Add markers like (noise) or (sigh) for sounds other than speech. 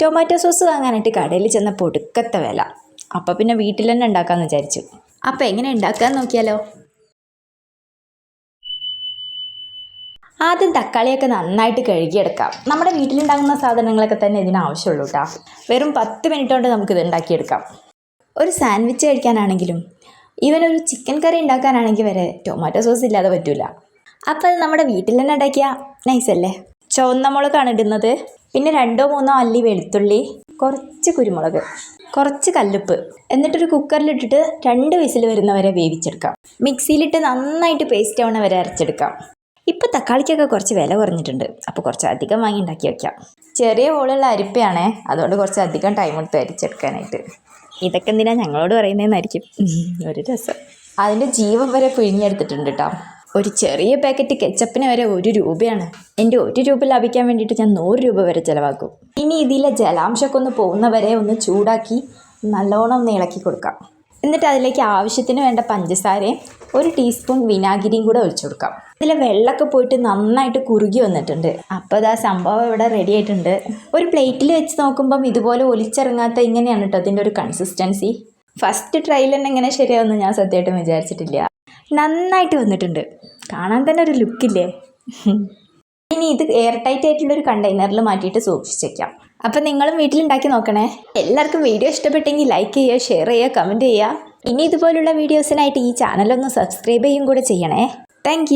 Tomato sauce വാങ്ങാനായിട്ട് കടയിൽ ചെന്നപ്പോൾ ഒടുക്കത്തെ വില. അപ്പോൾ പിന്നെ വീട്ടിൽ തന്നെ ഉണ്ടാക്കാമെന്ന് വിചാരിച്ചു. അപ്പോൾ എങ്ങനെ ഉണ്ടാക്കാന്ന് നോക്കിയാലോ? ആദ്യം തക്കാളിയൊക്കെ നന്നായിട്ട് കഴുകിയെടുക്കാം. നമ്മുടെ വീട്ടിലുണ്ടാകുന്ന സാധനങ്ങളൊക്കെ തന്നെ ഇതിനാവശ്യമുള്ളൂ കേട്ടോ. വെറും പത്ത് മിനിറ്റ് കൊണ്ട് നമുക്ക് നമുക്കിത് ഉണ്ടാക്കിയെടുക്കാം. ഒരു സാൻഡ്വിച്ച് കഴിക്കാനാണെങ്കിലും ഈവൻ ഒരു ചിക്കൻ കറി ഉണ്ടാക്കാനാണെങ്കിൽ വരെ ടൊമാറ്റോ സോസ് ഇല്ലാതെ പറ്റില്ല അപ്പോൾ അത് നമ്മുടെ വീട്ടിൽ തന്നെ ഉണ്ടാക്കിയാൽ നൈസല്ലേ ചുവന്ന മുളകാണ് ഇടുന്നത്. പിന്നെ രണ്ടോ മൂന്നോ അല്ലി വെളുത്തുള്ളി കുറച്ച് കുരുമുളക് കുറച്ച് കല്ലുപ്പ്. എന്നിട്ടൊരു കുക്കറിലിട്ടിട്ട് രണ്ട് വിസിൽ വരുന്നവരെ വേവിച്ചെടുക്കാം. മിക്സിയിലിട്ട് നന്നായിട്ട് പേസ്റ്റ് ആവണ വരെ അരച്ചെടുക്കാം. ഇപ്പോൾ തക്കാളിക്കൊക്കെ കുറച്ച് വില കുറഞ്ഞിട്ടുണ്ട്. അപ്പോൾ കുറച്ച് അധികം വാങ്ങി ഉണ്ടാക്കി വയ്ക്കാം ചെറിയ ഹോളുള്ള അരിപ്പയാണേ. അതുകൊണ്ട് കുറച്ച് അധികം ടൈം എടുത്ത് അരിച്ചെടുക്കാനായിട്ട്. ഇതൊക്കെ എന്തിനാ ഞങ്ങളോട് പറയുന്നതെന്നായിരിക്കും (laughs) ഒരു രസം. അതിന്റെ ജീവൻ വരെ പിഴിഞ്ഞെടുത്തിട്ടുണ്ട് കേട്ടോ ഒരു ചെറിയ പാക്കറ്റ് കെച്ചപ്പിന് വരെ ഒരു രൂപയാണ്. എന്റെ ഒരു രൂപ ലാഭിക്കാൻ വേണ്ടിയിട്ട് ഞാൻ നൂറ് രൂപ വരെ ചിലവാക്കും. ഇനി ഇതിലെ ജലാംശമൊക്കെ ഒന്ന് പോകുന്നവരെ ഒന്ന് ചൂടാക്കി നല്ലോണം ഒന്ന് ഇളക്കി കൊടുക്കാം. എന്നിട്ട് അതിലേക്ക് ആവശ്യത്തിന് വേണ്ട പഞ്ചസാരയും ഒരു ടീസ്പൂൺ വിനാഗിരിയും കൂടെ ഒഴിച്ചു കൊടുക്കാം. ഇതിൽ വെള്ളമൊക്കെ പോയിട്ട് നന്നായിട്ട് കുറുകി വന്നിട്ടുണ്ട്. അപ്പോൾ ഇതാ സംഭവം ഇവിടെ റെഡി ആയിട്ടുണ്ട്. ഒരു പ്ലേറ്റിൽ വെച്ച് നോക്കുമ്പം ഇതുപോലെ ഒലിച്ചിറങ്ങാത്ത ഇങ്ങനെയാണ് കേട്ടോ അതിന്റെ ഒരു കൺസിസ്റ്റൻസി ഫസ്റ്റ് ട്രയൽ തന്നെ ഇങ്ങനെ ശരിയാവുമെന്ന് ഞാൻ സത്യമായിട്ടും വിചാരിച്ചിട്ടില്ല. നന്നായിട്ട് വന്നിട്ടുണ്ട്. കാണാൻ തന്നെ ഒരു ലുക്കില്ലേ ഇനി ഇത് എയർ ടൈറ്റ് ആയിട്ടുള്ള ഒരു കണ്ടെയ്നറിൽ മാറ്റിയിട്ട് സൂക്ഷിച്ചേക്കാം അപ്പം നിങ്ങളും വീട്ടിലുണ്ടാക്കി നോക്കണേ. എല്ലാവർക്കും വീഡിയോ ഇഷ്ടപ്പെട്ടെങ്കിൽ ലൈക്ക് ചെയ്യുക ഷെയർ ചെയ്യുക കമന്റ് ചെയ്യുക. ഇനി ഇതുപോലുള്ള വീഡിയോസിനായിട്ട് ഈ ചാനലൊന്ന് സബ്സ്ക്രൈബ് ചെയ്യും കൂടെ ചെയ്യണേ. താങ്ക്